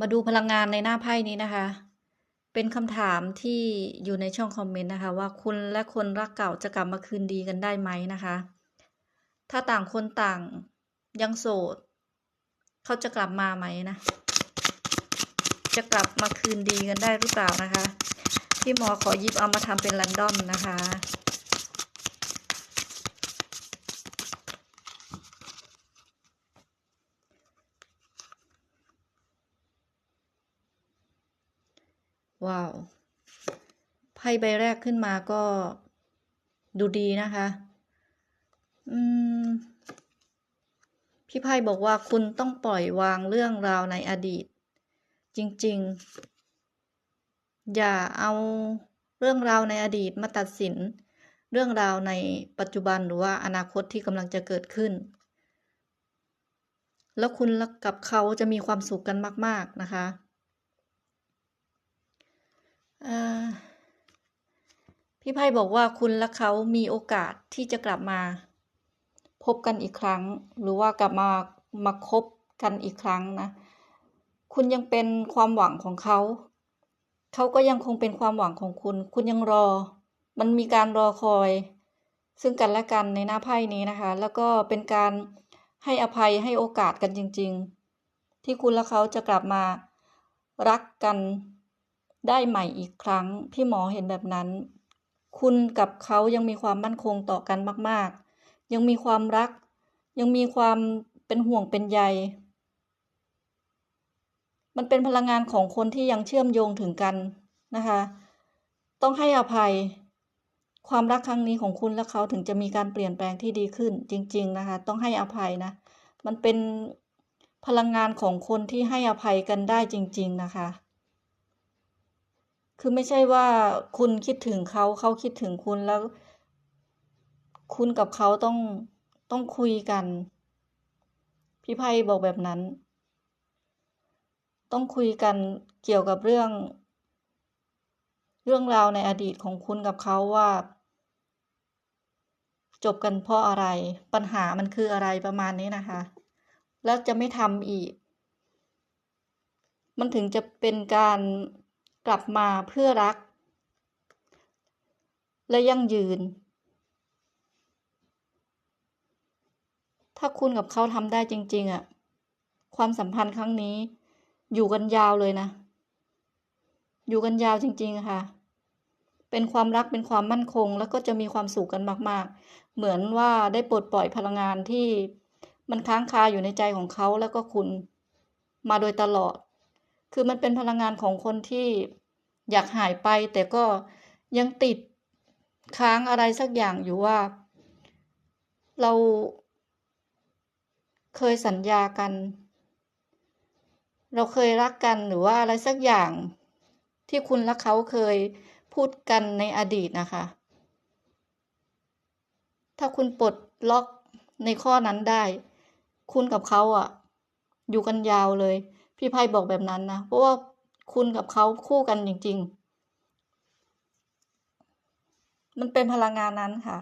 มาดูพลังงานในหน้าไพ่นี้นะคะ เป็นคำถามที่อยู่ในช่องคอมเมนต์นะคะ ว่าคุณและคนรักเก่าจะกลับมาคืนดีกันได้ไหมนะคะ ถ้าต่างคนต่างยังโสด เขาจะกลับมาไหมนะ จะกลับมาคืนดีกันได้หรือเปล่านะคะ พี่หมอขอหยิบเอามาทำเป็นรันดอมนะคะ ว้าวไพ่ใบแรกขึ้นมาก็ดูดีนะคะ อืม พี่ไพ่บอกว่าคุณต้องปล่อยวางเรื่องราวในอดีต จริง ๆ อย่าเอาเรื่องราวในอดีตมาตัดสิน เรื่องราวในปัจจุบันหรือว่าอนาคตที่กำลังจะเกิดขึ้น แล้วคุณกับเขาจะมีความสุขกันมาก ๆ นะคะ พี่ไพ่บอกว่าคุณและเขามีโอกาสที่จะกลับมา พบกันอีกครั้ง หรือว่ากลับมามาคบกันอีกครั้งนะ คุณยังเป็นความหวังของเขา เขาก็ยังคงเป็นความหวังของคุณ คุณยังรอ มันมีการรอคอย ซึ่งกันและกันในหน้าไพ่นี้นะคะ แล้วก็เป็นการให้อภัยให้โอกาสกันจริง ๆ ที่คุณและเขาจะกลับมารักกันได้ใหม่อีกครั้ง พี่หมอเห็นแบบนั้น คุณกับเขายังมีความมั่นคงต่อกันมาก ๆ ยังมีความรัก ยังมีความเป็นห่วงเป็นใย มันเป็นพลังงานของคนที่ยังเชื่อมโยงถึงกันนะคะ ต้องให้อภัย ความรักครั้งนี้ของคุณและเขาถึงจะมีการเปลี่ยนแปลงที่ดีขึ้นจริง ๆ นะคะ ต้องให้อภัยนะ มันเป็นพลังงานของคนที่ให้อภัยกันได้จริง ๆ นะคะ คือไม่ใช่ว่าคุณคิดถึงเขาเขาคิดถึงคุณแล้ว คุณกับเขาต้องต้องคุยกัน พี่ไพ่บอกแบบนั้น ต้องคุยกันเกี่ยวกับเรื่อง เรื่องราวในอดีตของคุณกับเขาว่า จบกันเพราะอะไร ปัญหามันคืออะไรประมาณนี้นะคะ แล้วจะไม่ทำอีก มันถึงจะเป็นการ กลับมาเพื่อรัก และยั่งยืน ถ้าคุณกับเขาทำได้จริง ๆอะความสัมพันธ์ครั้งนี้ อยู่กันยาวเลยนะ อยู่กันยาวจริง ๆ ค่ะ เป็นความรักเป็นความมั่นคง แล้วก็จะมีความสุขกันมาก ๆ เหมือนว่าได้ปลดปล่อยพลังงานที่มันค้างคาอยู่ในใจของเขาแล้วก็คุณมาโดยตลอด คือมันเป็นพลังงานของคนที่อยากหายไป แต่ก็ยังติดค้างอะไรสักอย่างอยู่ว่า เราเคยสัญญากัน เราเคยรักกันหรือว่าอะไรสักอย่างที่คุณและเขาเคยพูดกันในอดีตนะคะ ถ้าคุณปลดล็อกในข้อนั้นได้ คุณกับเขาอะ อยู่กันยาวเลย พี่ไพ่บอกแบบนั้นนะ เพราะว่าคุณกับเขาคู่กันจริง ๆ มันเป็นพลังงานนั้นค่ะ